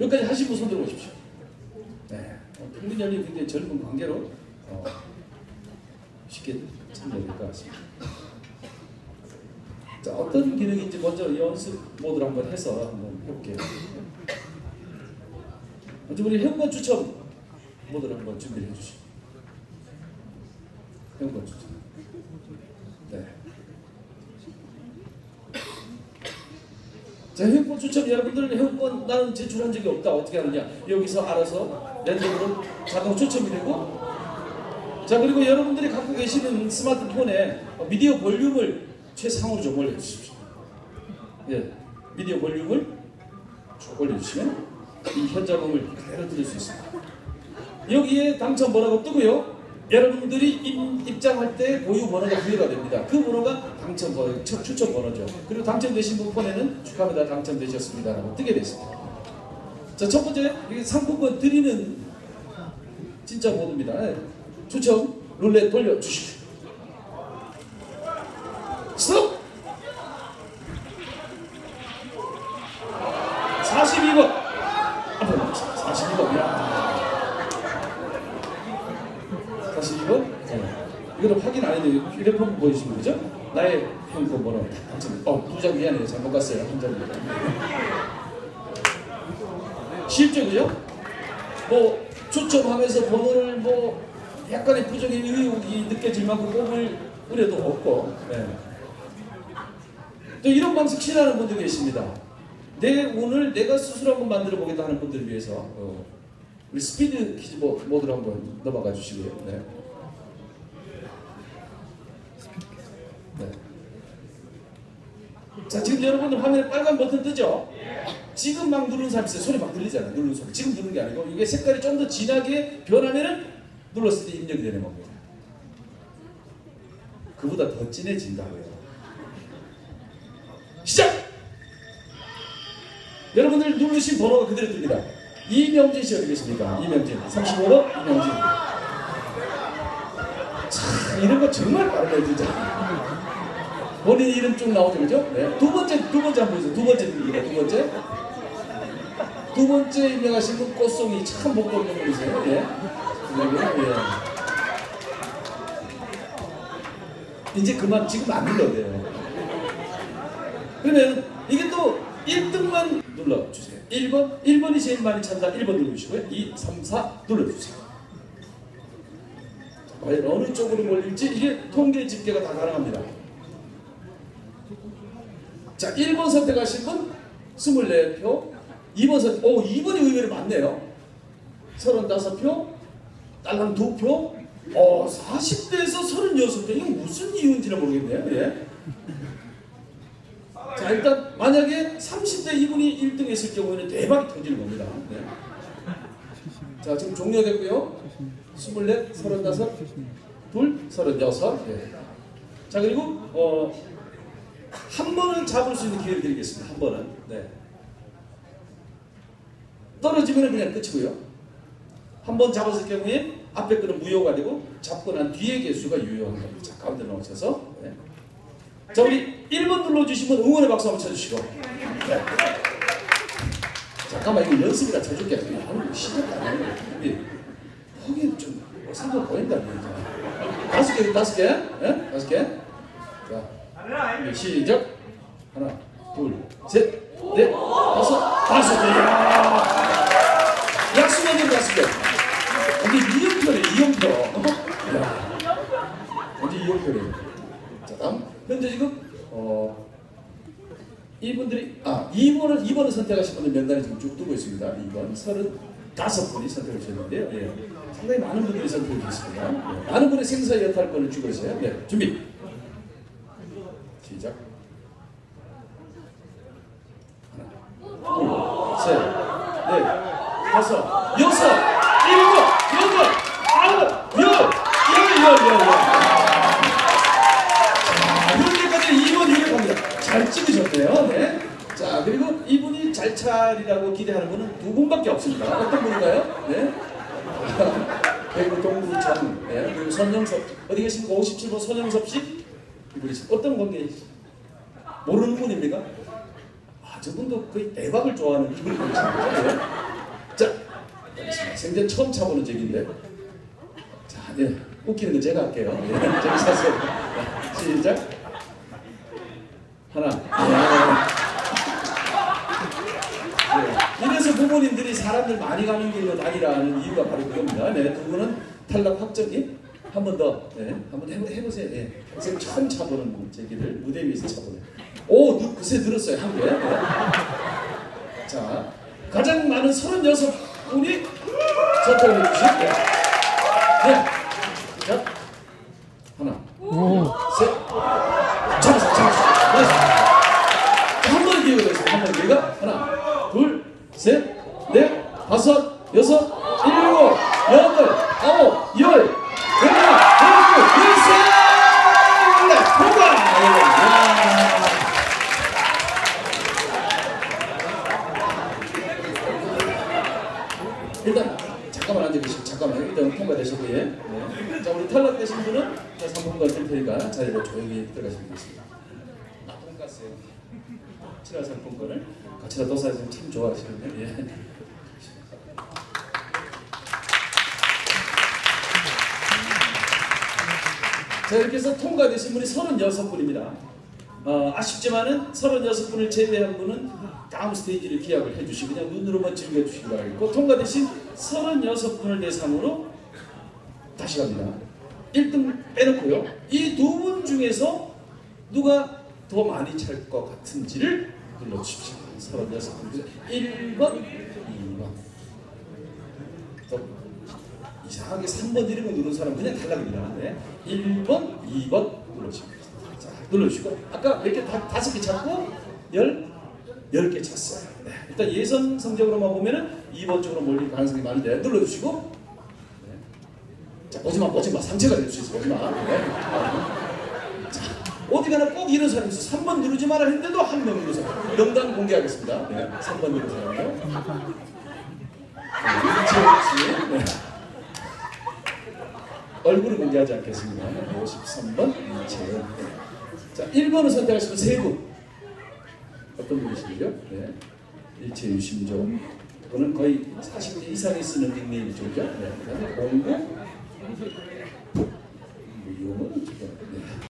여기까지 하신 분손 들어 보십시오. 네. 어, 평균 연령이 굉장히 젊은 관계로 어, 쉽게 참여될 것 같습니다. 자, 어떤 기능인지 먼저 연습 모드로 한번 해서 한번 해볼게요. 먼저 우리 회원권 추첨 모드를 한번 준비를 해주시죠. 회원권 추첨. 자, 회원권 추첨 여러분들 회원권 나는 제출한 적이 없다. 어떻게 하느냐? 여기서 알아서 랜덤으로 자동 추첨이 되고 자 그리고 여러분들이 갖고 계시는 스마트폰에 미디어 볼륨을 최상으로 좀 올려주십시오. 예, 미디어 볼륨을 쭉 올려주시면 이 현장음을 그대로 들을 수 있습니다. 여기에 당첨 번호가 뜨고요. 여러분들이 입, 입장할 때 고유 번호가 부여가 됩니다. 그 번호가 당첨 번호, 추- 추첨 번호죠. 그리고 당첨되신 분 폰에는 축하합니다. 당첨되셨습니다 라고 뜨게 됐습니다. 자, 첫 번째 이게 상품권 드리는 진짜 모드입니다. 예. 추첨 룰렛 돌려 주십시오. 스톱! 42번! 앞으로 42번. 야. 42번? 네. 이거는 확인 안 해도 휴대폰 보이시는 거죠? 나의 핸드폰 번호. 어, 두장 미안해요. 잘못 갔어요. 한 장이. 쉽죠, 그죠? 뭐 추첨하면서 번호를 뭐 약간의 부정의 의혹이 느껴질 만큼 뽑을 우려도 없고 네. 또 이런 방식 싫어하는 분도 계십니다. 내 오늘 내가 스스로 한번 만들어 보겠다 하는 분들을 위해서 어, 우리 스피드 퀴즈 모- 모드로 한번 넘어가 주시고요. 네. 네. 자 지금 여러분들 화면에 빨간 버튼 뜨죠? 지금 막 누르는 사람 있어요. 소리 막 들리잖아요. 누르는 소리. 지금 누르는 게 아니고 이게 색깔이 좀 더 진하게 변하면은 눌렀을 때 입력이 되는 겁니다. 그보다 더 진해진다고요. 시작! 여러분들 누르신 번호가 그대로 뜹니다. 이명진 씨 어디 계십니까? 이명진. 35번 이명진. 참 이런 거 정말 빠르네 진짜. 본인 이름 쭉 나오죠, 그죠? 네. 두 번째, 두 번째 한번 보세요. 두 번째 입니다. 두 번째. 두 번째 입력하신 분 꽃송이 참 복도 없는 분이세요. 예. 예. 이제 그만 지금 안 눌러도 돼요. 그러면 이게 또 1등만 눌러주세요. 1번, 1번이 제일 많이 찬다. 1번 누르시고요. 2, 3, 4 눌러주세요. 자, 과연 어느 쪽으로 몰릴지 이게 통계 집계가 다 가능합니다. 자, 1번 선택하신 분 24표, 2번 선택, 오, 2번이 의외로 많네요. 35표, 딸랑 2표, 어, 40대에서 36표. 이거 무슨 이유인지는 모르겠네요. 예. 자, 일단 만약에 30대 이분이 1등 했을 경우에는 대박이 터지는 겁니다. 네. 자, 지금 종료됐고요. 24, 35, 둘, 36. 예. 자, 그리고 어, 한 번은 잡을 수 있는 기회를 드리겠습니다. 한 번은. 네. 떨어지면 그냥 끝이고요. 한 번 잡았을 경우에 앞에 거는 무효가 되고 잡고 난 뒤에 개수가 유효한 겁니다. 자, 가운데 넣으셔서. 네. 자, 우리 1번 눌러주시면 응원의 박수 한번 쳐주시고. 네. 잠깐만, 이거 연습이라 쳐줄게. 아니, 시작도 안 허기 좀 상관 보인다. 다섯 개, 다섯 개. 예? 다섯 개. 자, 시작. 하나, 둘, 셋, 넷, 다섯, 다섯 개. 야. 약수만들 다섯 개. 이게 이연표네, 이연표. 야. 완전 이연표네. 자, 다음. 현재 지금 어 이분들이 아 2번을 2번을 선택하신 분들 명단이 지금 쭉 뜨고 있습니다. 2번 35분이 선택을 주셨는데요. 예. 상당히 많은 분들이 선택을 주셨습니다. 예. 많은 분의 생사 여탈권을 주고 있어요. 네, 준비. 시작. 하나, 둘, 셋, 넷, 다섯, 여섯, 일곱, 여덟, 아홉, 열, 열, 열, 열, 열. 현재까지 2번 유력합니다. 잘 찍으셨네요. 네. 자, 그리고 이분이 잘 차리라고 기대하는 분은 두 분밖에 없습니다. 어떤 분인가요? 네. 배구 동부천, 네. 그리고 선영섭, 어디 계십니까? 57번 선영섭 씨? 어떤 관계이시 모르는 분입니까? 아, 저분도 거의 대박을 좋아하는. 네. 생전 처음 차보는 적인데. 자, 네. 웃기는 건 제가 할게요. 네. 저기 사세요. 자, 시작. 하나. 네. 네. 이래서 부모님들이 사람들 많이 가는 길로 다니라는 이유가 바로 그겁니다. 네, 두 분은 탈락 확정이 한 번 더, 네, 한번 해보, 해보세요. 네. 선생님 처음 차보는 제기를 무대 위에서 차보는. 오, 누, 그새 들었어요 한 개. 네. 자, 가장 많은 36분이 선택을 해주신 네. 네. 자, 하나, 셋, 잡았어, 잡았어. 네. 한번 기회가 더 있어요. 한번 기회가 하나, 둘, 셋, 넷, 다섯, 여섯, 일곱, 여덟, 아홉, 열, 열하나, 열둘, 열셋, 열넷, 통과. 야. 일단 잠깐만 앉아 계시고 잠깐만 일단 통과되시고 예. 네. 자 우리 탈락되신 분은 3분간 될 테니까 자리로 조용히 들어가시면 되겠습니다. 아, 돈가스요. 상품권을 같이 다 도사에서 참 좋아하시는데 예. 자 이렇게 해서 통과되신 분이 36분입니다. 어, 아쉽지만은 36분을 제외한 분은 다음 스테이지를 기약을 해주시고 그냥 눈으로만 즐겨주시기 바라겠고 통과되신 36분을 대상으로 다시 갑니다. 1등 빼놓고요. 이 두 분 중에서 누가 더 많이 찰 것 같은지를 눌러주십시오. 36분. 1번, 2번. 또 이상하게 3번 이런 거 누른 사람 그냥 탈락입니다. 네. 1번, 2번 눌러주시고 자, 눌러주시고 아까 몇개 다섯 개 찾고 열, 열개 찼어요. 네. 일단 예선 성적으로만 보면은 2번 쪽으로 몰릴 가능성이 많은데 눌러주시고 네. 자 보지마 보지마 상처가 될 수 있어 보지마 네. 자 어디 가나 꼭 이런 사람이 있어 3번 누르지 마라 했는데도 한 명 누르서 명단 공개하겠습니다. 네. 3번 누른 사람이요. 네. 네. 얼굴을 공개하지 않겠습니다. 53번 이채연. 자, 1번을 선택하시면 세 분. 어떤 분이시죠? 네. 일체 유심조. 이거는 거의 40대 이상이 쓰는 닉네임이죠. 그 네. 다음에 공부. 이용은 어떻게